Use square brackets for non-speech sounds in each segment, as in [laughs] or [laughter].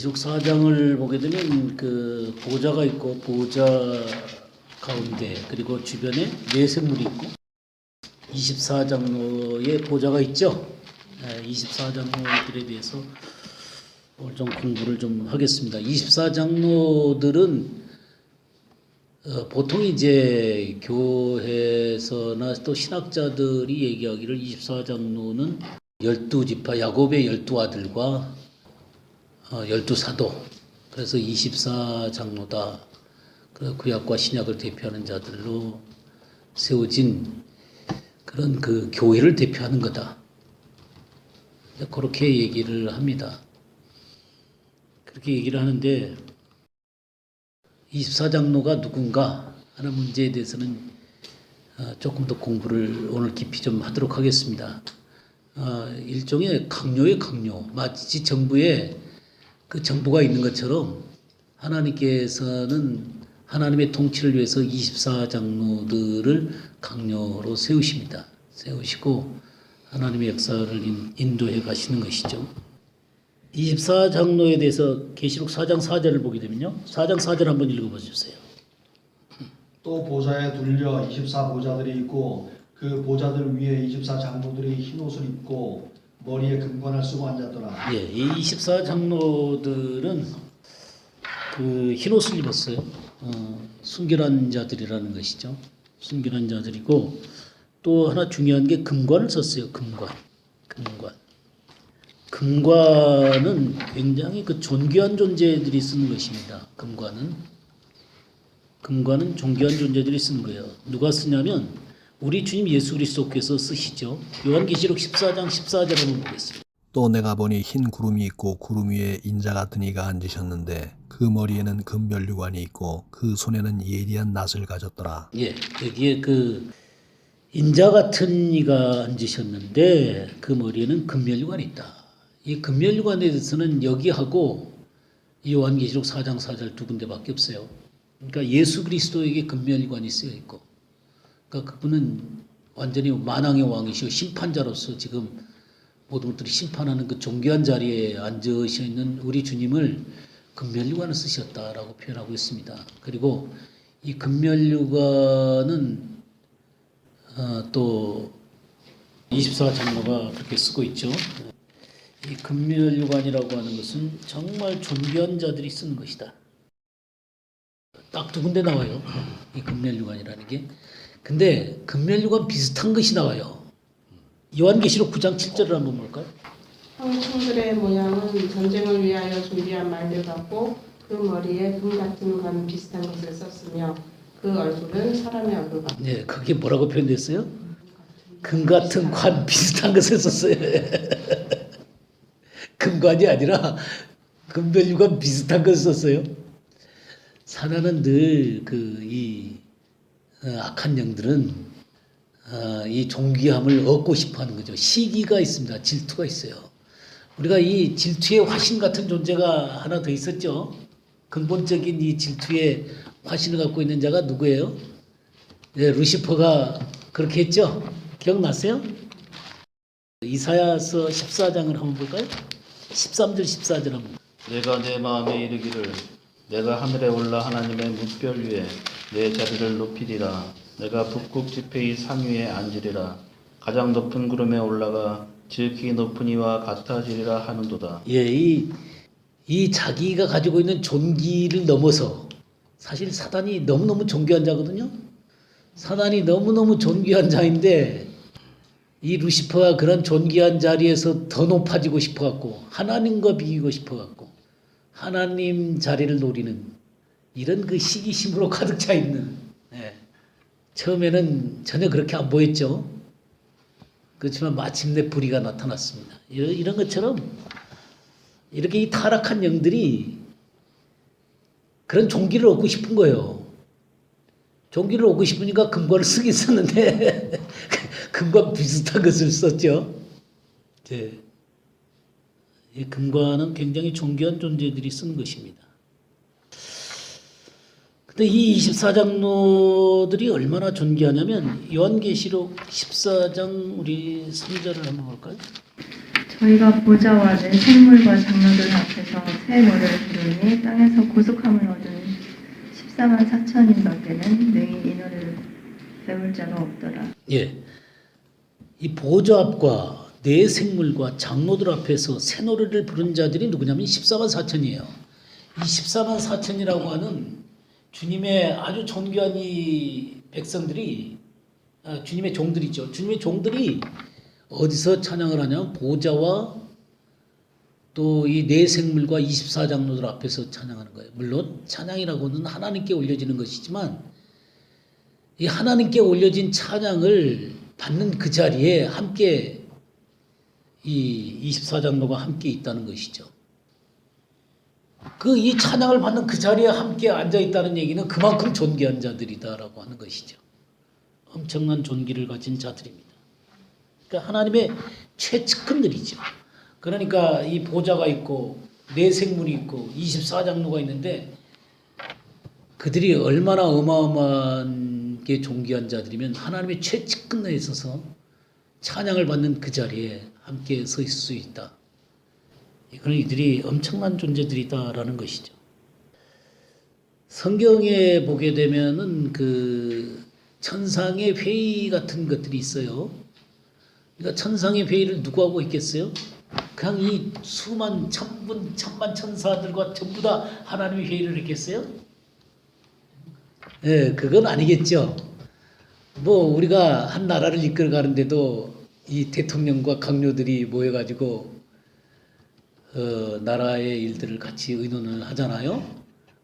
지속 사장을 보게 되면 그 보좌가 있고 보좌 가운데 그리고 주변에 내생물이 있고 24장로의 보좌가 있죠. 24장로들에 대해서 오늘 좀 공부를 좀 하겠습니다. 24장로들은 어, 보통 이제 교회에서나 또 신학자들이 얘기하기를 24장로는 열두 지파 야곱의 열두 아들과 어, 열두 사도 그래서 24장로다. 그 구약과 신약을 대표하는 자들로 세워진 그런 그 교회를 대표하는 거다. 그렇게 얘기를 합니다. 그렇게 얘기를 하는데 24장로가 누군가 하는 문제에 대해서는 어, 조금 더 공부를 오늘 깊이 좀 하도록 하겠습니다. 어, 일종의 강요의 강요, 마치 정부에 그 정부가 있는 것처럼 하나님께서는 하나님의 통치를 위해서 24장로들을 강요로 세우십니다. 세우시고 하나님의 역사를 인- 인도해 가시는 것이죠. 24장로에 대해서 계시록 4장 4절을 보게 되면요. 4장 4절 한번 읽어 주세요. 또 보좌에 둘려 24보좌들이 있고 그 보좌들 위에 24장로들이 흰 옷을 입고 머리에 금관을 쓰고 앉았더라. 예, 이 24장로들은 그 흰옷을 입었어요. 어, 순결한 자들이라는 것이죠. 순결한 자들이고 또 하나 중요한 게 금관을 썼어요. 금관. 금관. 금관은 굉장히 그 존귀한 존재들이 쓰는 것입니다. 금관은 금관은 존귀한 존재들이 쓰는 거예요. 누가 쓰냐면 우리 주님 예수 그리스도께서 쓰시죠. 요한계시록 14장 14절 한번 보겠습니다. 또 내가 보니 흰 구름이 있고 구름 위에 인자 같은 이가 앉으셨는데 그 머리에는 금별류관이 있고 그 손에는 예리한 낫을 가졌더라. 예, 여기에 그 인자 같은 이가 앉으셨는데 그 머리에는 금멸류관이 있다. 이 금멸류관에 대해서는 여기하고 이 요한계시록 4장 4절 두 군데밖에 없어요. 그러니까 예수 그리스도에게 금멸류관이 쓰여 있고, 그러니까 그분은 완전히 만왕의 왕이시고 심판자로서 지금 모든 것들이 심판하는 그 존귀한 자리에 앉으셔 있는 우리 주님을 금멸류관을 쓰셨다라고 표현하고 있습니다. 그리고 이 금멸류관은 어, 또 24장로가 그렇게 쓰고 있죠. 이 금멸류관이라고 하는 것은 정말 존귀한 자들이 쓰는 것이다. 딱 두 군데 나와요. 이 금멸류관이라는 게. 근데 금멸류관 비슷한 것이 나와요. 요한계시록 9장 7절을 한번 볼까요? 황충들의 모양은 전쟁을 위하여 준비한 말들 같고 그 머리에 금 같은 건 비슷한 것을 썼으며 그 얼굴은 사람의 얼굴 같다. 네, 그게 뭐라고 표현됐어요? 금 같은 관 비슷한 것을 썼어요. [laughs] 금관이 아니라 금별류관 비슷한 것을 썼어요. 사나는 늘 그 이 악한 영들은 어, 이 존귀함을 얻고 싶어 하는 거죠. 시기가 있습니다. 질투가 있어요. 우리가 이 질투의 화신 같은 존재가 하나 더 있었죠. 근본적인 이 질투의 화신을 갖고 있는 자가 누구예요? 네, 루시퍼가 그렇게 했죠. 기억나세요? 이사야서 14장을 한번 볼까요? 13절 14절 한번. 내가 내 마음에 이르기를 내가 하늘에 올라 하나님의 무별 위에 내 자리를 높이리라. 내가 북극 지폐의 상위에 앉으리라. 가장 높은 구름에 올라가 지극히 높은 이와 같아지리라 하는도다. 예, 이, 이 자기가 가지고 있는 존귀를 넘어서 사실 사단이 너무너무 존귀한 자거든요. 사단이 너무너무 존귀한 자인데 이 루시퍼가 그런 존귀한 자리에서 더 높아지고 싶어 갖고 하나님과 비기고 싶어 갖고 하나님 자리를 노리는 이런 그 시기심으로 가득 차 있는 예. 처음에는 전혀 그렇게 안 보였죠. 그렇지만 마침내 불의가 나타났습니다. 이런, 이런 것처럼 이렇게 이 타락한 영들이 그런 종기를 얻고 싶은 거예요. 종기를 얻고 싶으니까 금관을 쓰긴 썼는데 [laughs] 금관 비슷한 것을 썼죠. 네. 이 금관은 굉장히 존귀한 존재들이 쓴 것입니다. 근데 이 24장로들이 얼마나 존귀하냐면 요한계시록 14장 우리 3절을 한번 볼까요? 저희가 보좌와 내 생물과 장로들 앞에서 새 노래를 부르니 땅에서 고속함을 얻은 14만 4천인 밖에는 능히 이 노래를 배울 자가 없더라. 예. 이 보좌 앞과 내 생물과 장로들 앞에서 새 노래를 부른 자들이 누구냐면 14만 4천이에요. 이 14만 4천이라고 하는 주님의 아주 존귀한 이 백성들이 아, 주님의 종들이죠. 주님의 종들이 어디서 찬양을 하냐면 보좌와 또 이 내 생물과 24장로들 앞에서 찬양하는 거예요. 물론 찬양이라고는 하나님께 올려지는 것이지만 이 하나님께 올려진 찬양을 받는 그 자리에 함께 이 24장로가 함께 있다는 것이죠. 그 이 찬양을 받는 그 자리에 함께 앉아 있다는 얘기는 그만큼 존귀한 자들이다라고 하는 것이죠. 엄청난 존귀를 가진 자들입니다. 그러니까 하나님의 최측근들이죠. 그러니까 이 보좌가 있고 내 생물이 있고 24장로가 있는데 그들이 얼마나 어마어마한 게 존귀한 자들이면 하나님의 최측근에 있어서 찬양을 받는 그 자리에 함께 서 있을 수 있다. 이거는 이들이 엄청난 존재들이다라는 것이죠. 성경에 보게 되면은 그 천상의 회의 같은 것들이 있어요. 그러니까 천상의 회의를 누구 하고 있겠어요? 그냥 이 수만 천분 천만 천사들과 전부 다 하나님의 회의를 했겠어요? 예, 그건 아니겠죠. 뭐 우리가 한 나라를 이끌어 가는데도 이 대통령과 강요들이 모여가지고 어, 나라의 일들을 같이 의논을 하잖아요.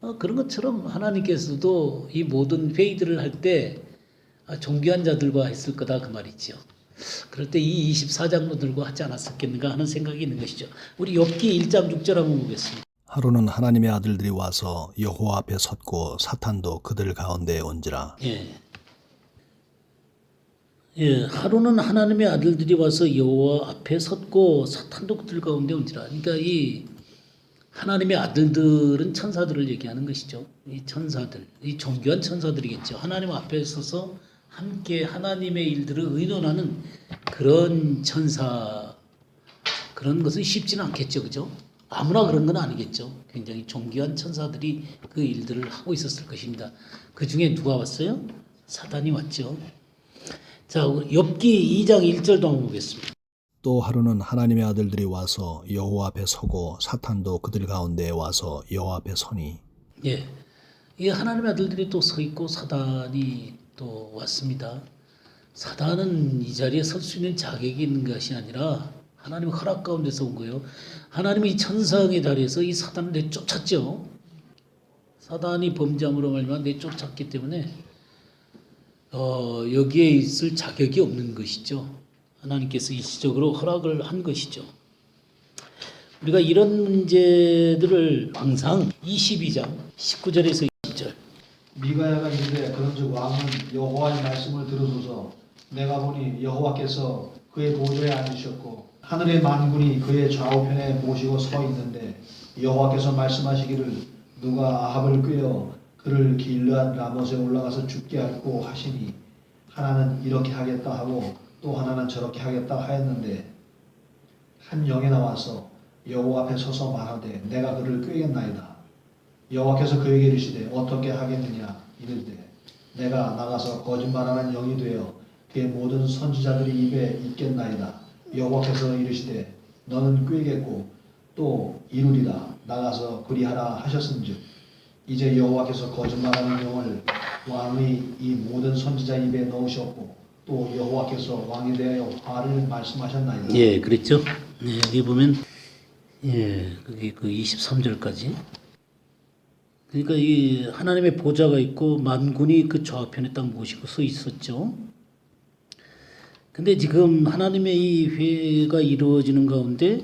어, 그런 것처럼 하나님께서도 이 모든 회의들을 할때 아, 존귀한 자들과 했을 거다 그 말이죠. 그럴 때 이 24장로들과 하지 않았었겠는가 하는 생각이 있는 것이죠. 우리 욥기 1장 6절 한번 보겠습니다. 하루는 하나님의 아들들이 와서 여호와 앞에 섰고 사탄도 그들 가운데에 온지라 예. 예, 하루는 하나님의 아들들이 와서 여호와 앞에 섰고 사탄도 그들 가운데 온지라. 그러니까 이 하나님의 아들들은 천사들을 얘기하는 것이죠. 이 천사들, 이 존귀한 천사들이겠죠. 하나님 앞에 서서 함께 하나님의 일들을 의논하는 그런 천사 그런 것은 쉽지는 않겠죠, 그죠? 아무나 그런 건 아니겠죠. 굉장히 존귀한 천사들이 그 일들을 하고 있었을 것입니다. 그 중에 누가 왔어요? 사단이 왔죠. 자, 욥기 2장 1절도 한번 보겠습니다. 또 하루는 하나님의 아들들이 와서 여호와 앞에 서고 사탄도 그들 가운데에 와서 여호와 앞에 서니 예. 이 하나님의 아들들이 또 서 있고 사단이 또 왔습니다. 사단은 이 자리에 설 수 있는 자격이 있는 것이 아니라 하나님의 허락 가운데서 온 거예요. 하나님이 이 천상의 자리에서 이 사단을 내쫓았죠. 사단이 범죄함으로 말미암아 내쫓았기 때문에 어, 여기에 있을 자격이 없는 것이죠. 하나님께서 일시적으로 허락을 한 것이죠. 우리가 이런 문제들을 항상 22장 19절에서 20절 미가야가 이르되 그런즉 왕은 여호와의 말씀을 들으소서 내가 보니 여호와께서 그의 보좌에 앉으셨고 하늘의 만군이 그의 좌우편에 모시고 서 있는데 여호와께서 말씀하시기를 누가 아합을 꾀어 그를 길르앗 라못에 올라가서 죽게 할고 하시니 하나는 이렇게 하겠다 하고 또 하나는 저렇게 하겠다 하였는데 한 영에 나와서 여호와 앞에 서서 말하되 내가 그를 꾀겠나이다. 여호와께서 그에게 이르시되 어떻게 하겠느냐 이르되 내가 나가서 거짓말하는 영이 되어 그의 모든 선지자들이 입에 있겠나이다. 여호와께서 이르시되 너는 꾀겠고 또 이루리라. 나가서 그리하라 하셨은즉 이제 여호와께서 거짓말하는 영을 왕의 이 모든 선지자 입에 넣으셨고 또 여호와께서 왕에 대하여 화를 말씀하셨나이다 예, 그랬죠. 네, 여기 보면 예, 그게 그 23절까지. 그러니까 이 하나님의 보좌가 있고 만군이 그 좌편에 딱 모시고 서 있었죠. 근데 지금 하나님의 이 회가 이루어지는 가운데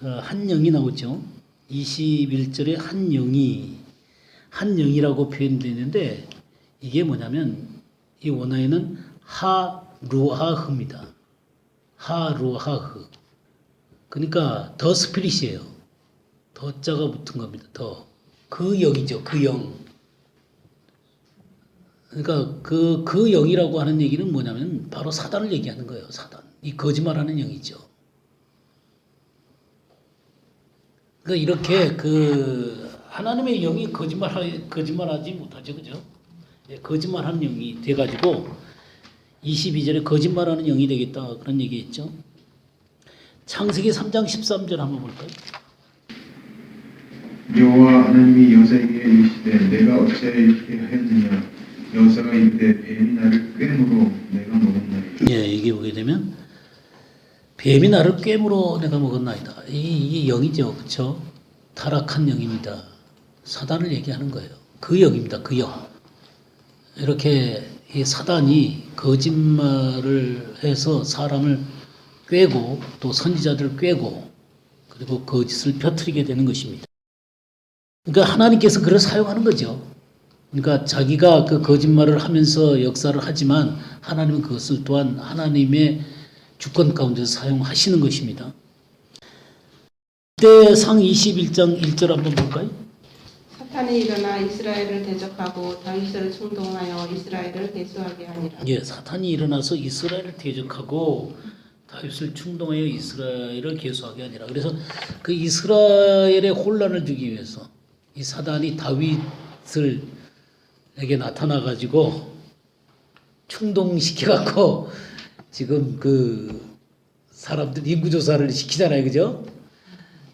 어, 한 영이 나오죠. 21절에 한 영이 한 영이라고 표현되는데 이게 뭐냐면 이 원어에는 하루하흐입니다. 하루하흐. 그러니까 더 스피릿이에요. 더 자가 붙은 겁니다. 더. 그 영이죠. 그 영. 그러니까 그, 그 영이라고 하는 얘기는 뭐냐면 바로 사단을 얘기하는 거예요. 사단. 이 거짓말하는 영이죠. 그러니까 이렇게 그 하나님의 영이 거짓말 거짓말하지 못하죠, 그죠? 예, 거짓말하는 영이 돼가지고 22절에 거짓말하는 영이 되겠다 그런 얘기했죠. 창세기 3장 13절 한번 볼까요? 여호와 하나님이 여자에게 이르시되 내가 어찌하여 이렇게 하였느냐 여자가 이르되 뱀이 나를 꿰므로 내가 먹었나이다 예, 이게 보게 되면 뱀이 나를 꿰물어 내가 먹었나이다. 이, 이게 영이죠, 그렇죠? 타락한 영입니다. 사단을 얘기하는 거예요. 그 영입니다, 그 영. 이렇게 이 사단이 거짓말을 해서 사람을 꿰고 또 선지자들을 꿰고 그리고 거짓을 펴뜨리게 되는 것입니다. 그러니까 하나님께서 그를 사용하는 거죠. 그러니까 자기가 그 거짓말을 하면서 역사를 하지만 하나님은 그것을 또한 하나님의 주권 가운데서 사용하시는 것입니다. 때상 21장 1절 한번 볼까요? 사탄이 일어나 이스라엘을 대적하고 다윗을 충동하여 이스라엘을 대수하게 하니라. 예, 사탄이 일어나서 이스라엘을 대적하고 다윗을 충동하여 이스라엘을 계수하게 하니라. 그래서 그 이스라엘의 혼란을 주기 위해서 이 사단이 다윗을 에게 나타나 가지고 충동시켜 갖고 지금 그 사람들 인구 조사를 시키잖아요. 그죠?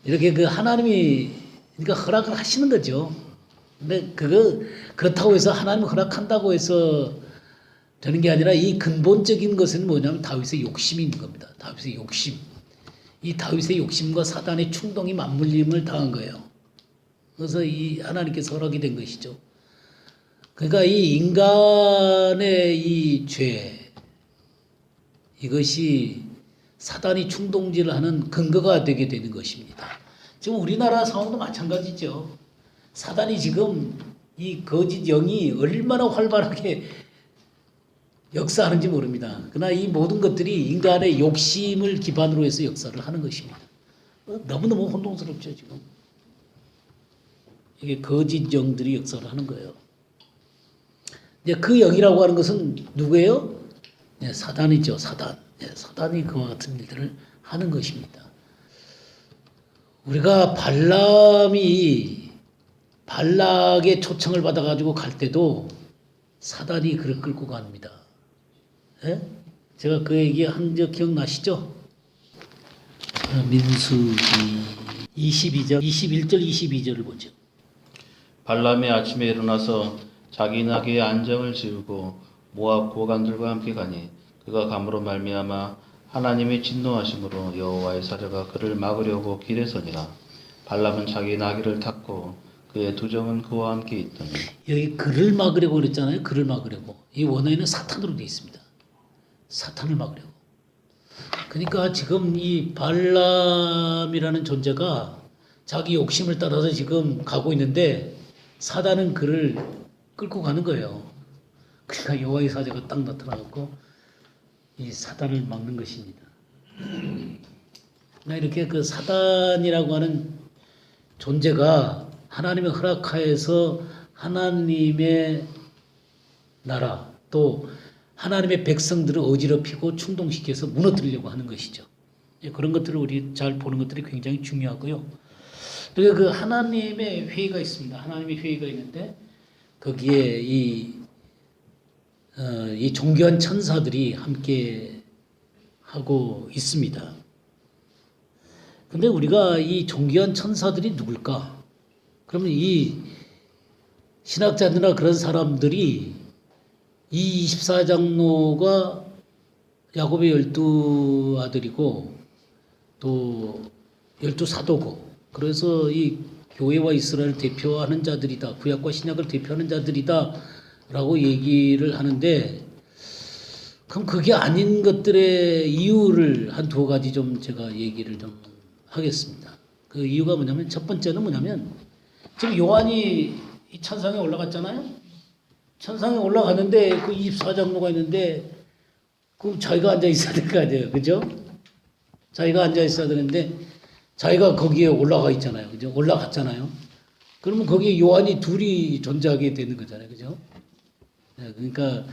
이렇게 그 하나님이 그러니까 허락을 하시는 거죠. 근데 그거 그렇다고 해서 하나님 허락한다고 해서 되는 게 아니라 이 근본적인 것은 뭐냐면 다윗의 욕심이 있는 겁니다. 다윗의 욕심. 이 다윗의 욕심과 사단의 충동이 맞물림을 당한 거예요. 그래서 이 하나님께서 허락이 된 것이죠. 그러니까 이 인간의 이 죄, 이것이 사단이 충동질을 하는 근거가 되게 되는 것입니다. 지금 우리나라 상황도 마찬가지죠. 사단이 지금 이 거짓 영이 얼마나 활발하게 역사하는지 모릅니다. 그러나 이 모든 것들이 인간의 욕심을 기반으로 해서 역사를 하는 것입니다. 어, 너무너무 혼동스럽죠, 지금. 이게 거짓 영들이 역사를 하는 거예요. 이제 그 영이라고 하는 것은 누구예요? 네, 사단이죠, 사단. 네, 사단이 그와 같은 일들을 하는 것입니다. 우리가 발람이 발락의 초청을 받아가지고 갈 때도 사단이 그를 끌고 갑니다. 예? 제가 그 얘기 한 적 기억나시죠? 어, 민수기 22절, 21절, 22절을 보죠. 발람이 아침에 일어나서 자기 나귀의 안정을 지우고 모압 고관들과 함께 가니 그가 감으로 말미암아 하나님의 진노하심으로 여호와의 사자가 그를 막으려고 길에 서니라 발람은 자기 나귀를 탔고 그의 두정은 그와 함께 있더니 여기 그를 막으려고 그랬잖아요. 그를 막으려고. 이 원어에는 사탄으로 되어 있습니다. 사탄을 막으려고. 그러니까 지금 이 발람이라는 존재가 자기 욕심을 따라서 지금 가고 있는데 사단은 그를 끌고 가는 거예요. 그러니까 여호와의 사자가 딱 나타나고 이 사단을 막는 것입니다. 그러니까 이렇게 그 사단이라고 하는 존재가 하나님의 허락하에서 하나님의 나라 또 하나님의 백성들을 어지럽히고 충동시켜서 무너뜨리려고 하는 것이죠. 예, 그런 것들을 우리 잘 보는 것들이 굉장히 중요하고요. 그리고 그 하나님의 회의가 있습니다. 하나님의 회의가 있는데 거기에 이, 어, 이 종교한 천사들이 함께 하고 있습니다. 근데 우리가 이 종교한 천사들이 누굴까? 그러면 이 신학자들이나 그런 사람들이 이 24장로가 야곱의 열두 아들이고 또 열두 사도고 그래서 이 교회와 이스라엘을 대표하는 자들이다. 구약과 신약을 대표하는 자들이다 라고 얘기를 하는데 그럼 그게 아닌 것들의 이유를 한 두 가지 좀 제가 얘기를 좀 하겠습니다. 그 이유가 뭐냐면 첫 번째는 뭐냐면 지금 요한이 이 천상에 올라갔잖아요. 천상에 올라갔는데 그 24장로가 있는데 그럼 자기가 앉아 있어야 될 거 아니에요. 그죠? 자기가 앉아 있어야 되는데 자기가 거기에 올라가 있잖아요. 그죠? 올라갔잖아요. 그러면 거기에 요한이 둘이 존재하게 되는 거잖아요. 그죠? 네, 그러니까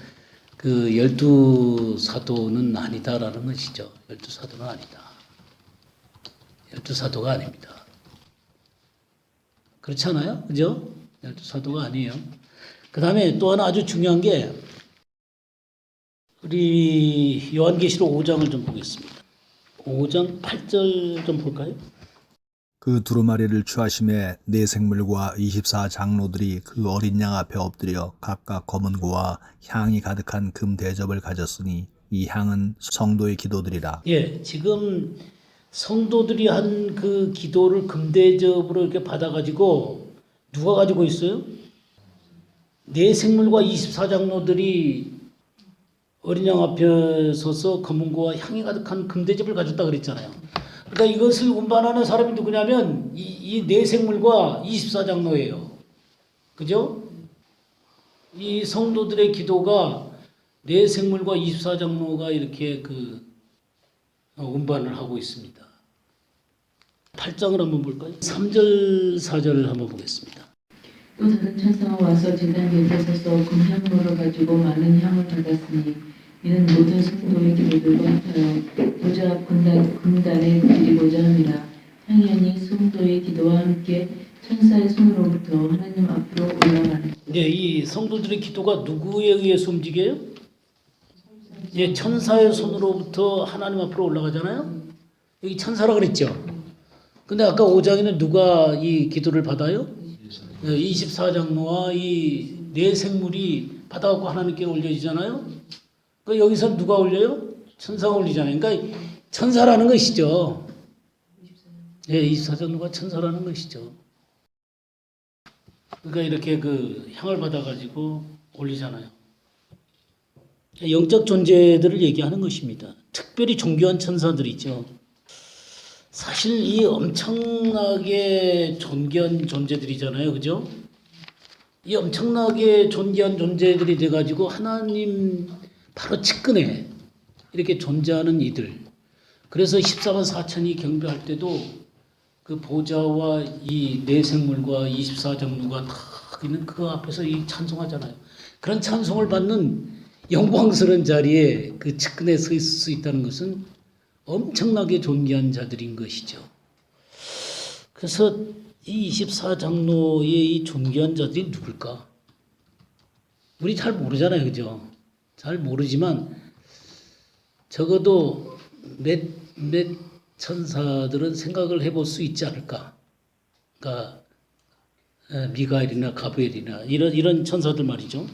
그 열두 사도는 아니다라는 것이죠. 열두 사도는 아니다. 열두 사도가 아닙니다. 그렇지 않아요? 그죠? 열두 사도가 아니에요. 그 다음에 또 하나 아주 중요한 게 우리 요한계시록 5장을 좀 보겠습니다. 5장 8절 좀 볼까요? 그 두루마리를 취하심에 네 생물과 24 장로들이 그 어린 양 앞에 엎드려 각각 검은 고와 향이 가득한 금 대접을 가졌으니 이 향은 성도의 기도들이라. 예, 지금 성도들이 한 그 기도를 금대접으로 이렇게 받아가지고 누가 가지고 있어요? 네 생물과 24장로들이 어린 양 앞에 서서 검은고와 향이 가득한 금대접을 가졌다 그랬잖아요. 그러니까 이것을 운반하는 사람이 누구냐면 이네 생물과 24장로예요. 그죠? 이 성도들의 기도가 네 생물과 24장로가 이렇게 그 어, 운반을 하고 있습니다. 8장을 한번 볼까요? 3절, 4절을 한번 보겠습니다. 또 다른 천사가 와서 제단 곁에 서서 금향로를 가지고 많은 향을 받았으니 이는 모든 성도의 기도들과 합하여 보좌 금단에 드리고자 함이라 향연이 성도의 기도와 함께 천사의 손으로부터 하나님 앞으로 올라가는 네, 이 성도들의 기도가 누구에 의해서 움직여요? 예, 천사의 손으로부터 하나님 앞으로 올라가잖아요. 여기 천사라 그랬죠. 근데 아까 5장에는 누가 이 기도를 받아요? 24장로와 이 네 생물이 받아갖고 하나님께 올려지잖아요. 그 여기서 누가 올려요? 천사가 올리잖아요. 그러니까 천사라는 것이죠. 예, 24장로가 천사라는 것이죠. 그러니까 이렇게 그 향을 받아가지고 올리잖아요. 영적 존재들을 얘기하는 것입니다. 특별히 존귀한 천사들이죠. 사실 이 엄청나게 존귀한 존재들이잖아요. 그죠? 이 엄청나게 존귀한 존재들이 돼가지고 하나님 바로 측근에 이렇게 존재하는 이들. 그래서 14만 4천이 경배할 때도 그 보좌와 이 내생물과 24장로가 다 있는 그 앞에서 이 찬송하잖아요. 그런 찬송을 받는 영광스러운 자리에 그 측근에 서 있을 수 있다는 것은 엄청나게 존귀한 자들인 것이죠. 그래서 이 24장로의 이 존귀한 자들이 누굴까? 우리 잘 모르잖아요. 그죠? 잘 모르지만 적어도 몇, 몇 천사들은 생각을 해볼 수 있지 않을까. 그러니까 에, 미가엘이나 가브엘이나 이런 이런 천사들 말이죠.